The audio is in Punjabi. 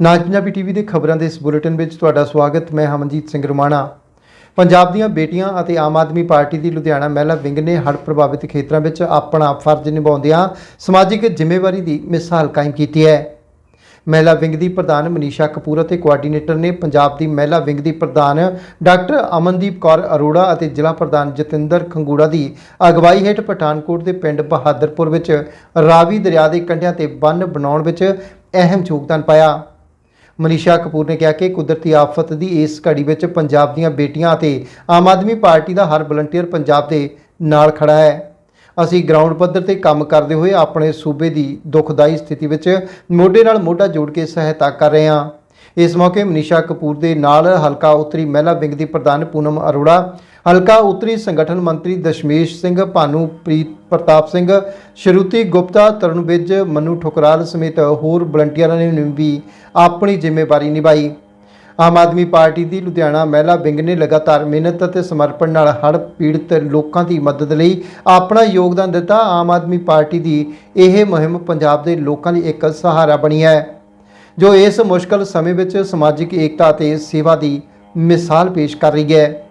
ਨਾਜ ਪੰਜਾਬੀ ਟੀਵੀ ਦੇ ਖਬਰਾਂ ਦੇ ਇਸ ਬੁਲੇਟਿਨ ਵਿੱਚ ਤੁਹਾਡਾ ਸਵਾਗਤ, ਮੈਂ ਹਮਨਜੀਤ ਸਿੰਘ ਰਮਾਣਾ। ਪੰਜਾਬ ਦੀਆਂ ਬੇਟੀਆਂ ਅਤੇ ਆਮ ਆਦਮੀ ਪਾਰਟੀ ਦੀ ਲੁਧਿਆਣਾ ਮਹਿਲਾ ਵਿੰਗ ਨੇ ਹੜ੍ਹ ਪ੍ਰਭਾਵਿਤ ਖੇਤਰਾਂ ਵਿੱਚ ਆਪਣਾ ਫਰਜ਼ ਨਿਭਾਉਂਦਿਆਂ ਸਮਾਜਿਕ ਜ਼ਿੰਮੇਵਾਰੀ ਦੀ ਮਿਸਾਲ ਕਾਇਮ ਕੀਤੀ ਹੈ। ਮਹਿਲਾ ਵਿੰਗ ਦੀ ਪ੍ਰਧਾਨ ਮਨੀਸ਼ਾ ਕਪੂਰ ਅਤੇ ਕੋਆਰਡੀਨੇਟਰ ਨੇ ਪੰਜਾਬ ਦੀ ਮਹਿਲਾ ਵਿੰਗ ਦੀ ਪ੍ਰਧਾਨ ਡਾਕਟਰ ਅਮਨਦੀਪ ਕੌਰ ਅਰੋੜਾ ਅਤੇ ਜ਼ਿਲ੍ਹਾ ਪ੍ਰਧਾਨ ਜਤਿੰਦਰ ਖੰਗੂੜਾ ਦੀ ਅਗਵਾਈ ਹੇਠ ਪਠਾਨਕੋਟ ਦੇ ਪਿੰਡ ਬਹਾਦਰਪੁਰ ਵਿੱਚ ਰਾਵੀ ਦਰਿਆ ਦੇ ਕੰਢਿਆਂ ਤੇ ਬੰਨ ਬਣਾਉਣ ਵਿੱਚ ਅਹਿਮ ਯੋਗਦਾਨ ਪਾਇਆ। ਮਨੀਸ਼ਾ ਕਪੂਰ ਨੇ ਕਿਹਾ ਕਿ ਕੁਦਰਤੀ ਆਫਤ ਦੀ ਇਸ ਘੜੀ ਵਿੱਚ ਪੰਜਾਬ ਦੀਆਂ ਬੇਟੀਆਂ ਅਤੇ ਆਮ ਆਦਮੀ ਪਾਰਟੀ ਦਾ ਹਰ ਵਲੰਟੀਅਰ ਪੰਜਾਬ ਦੇ ਨਾਲ ਖੜਾ ਹੈ। ਅਸੀਂ ਗਰਾਊਂਡ ਪੱਧਰ ਤੇ ਕੰਮ ਕਰਦੇ ਹੋਏ ਆਪਣੇ ਸੂਬੇ ਦੀ ਦੁਖਦਾਈ ਸਥਿਤੀ ਵਿੱਚ ਮੋਢੇ ਨਾਲ ਮੋਢਾ ਜੋੜ ਕੇ ਸਹਾਇਤਾ ਕਰ ਰਹੇ ਹਾਂ। ਇਸ ਮੌਕੇ ਮਨੀਸ਼ਾ ਕਪੂਰ ਦੇ ਨਾਲ ਹਲਕਾ ਉੱਤਰੀ ਮਹਿਲਾ ਵਿੰਗ ਦੀ ਪ੍ਰਧਾਨ ਪੂਨਮ ਅਰੋੜਾ, ਹਲਕਾ ਉੱਤਰੀ ਸੰਗਠਨ ਮੰਤਰੀ ਦਸ਼ਮੇਸ਼ ਸਿੰਘ ਭਾਨੂ, ਪ੍ਰੀਤ ਪ੍ਰਤਾਪ ਸਿੰਘ, ਸ਼ਰੂਤੀ ਗੁਪਤਾ ਤਰੁਣ ਵਿਜ ਮਨੂ ਠੁਕਰਾਲ ਸਮੇਤ ਹੋਰ ਵਲੰਟੀਅਰਾਂ ਨੇ ਵੀ ਆਪਣੀ ਜ਼ਿੰਮੇਵਾਰੀ ਨਿਭਾਈ। ਆਮ ਆਦਮੀ ਪਾਰਟੀ ਦੀ ਲੁਧਿਆਣਾ ਮਹਿਲਾ ਵਿੰਗ ਨੇ ਲਗਾਤਾਰ ਮਿਹਨਤ ਅਤੇ ਸਮਰਪਣ ਨਾਲ ਹੜ੍ਹ ਪੀੜਤ ਲੋਕਾਂ ਦੀ ਮਦਦ ਲਈ ਆਪਣਾ ਯੋਗਦਾਨ ਦਿੱਤਾ। ਆਮ ਆਦਮੀ ਪਾਰਟੀ ਦੀ ਇਹ ਮੁਹਿੰਮ ਪੰਜਾਬ ਦੇ ਲੋਕਾਂ ਲਈ ਇੱਕ ਸਹਾਰਾ ਬਣੀ ਹੈ। ਜੋ ਇਸ ਮੁਸ਼ਕਲ ਸਮੇਂ ਵਿੱਚ ਸਮਾਜਿਕ ਏਕਤਾ ਅਤੇ ਸੇਵਾ ਦੀ ਮਿਸਾਲ ਪੇਸ਼ ਕਰ ਰਹੀ ਹੈ।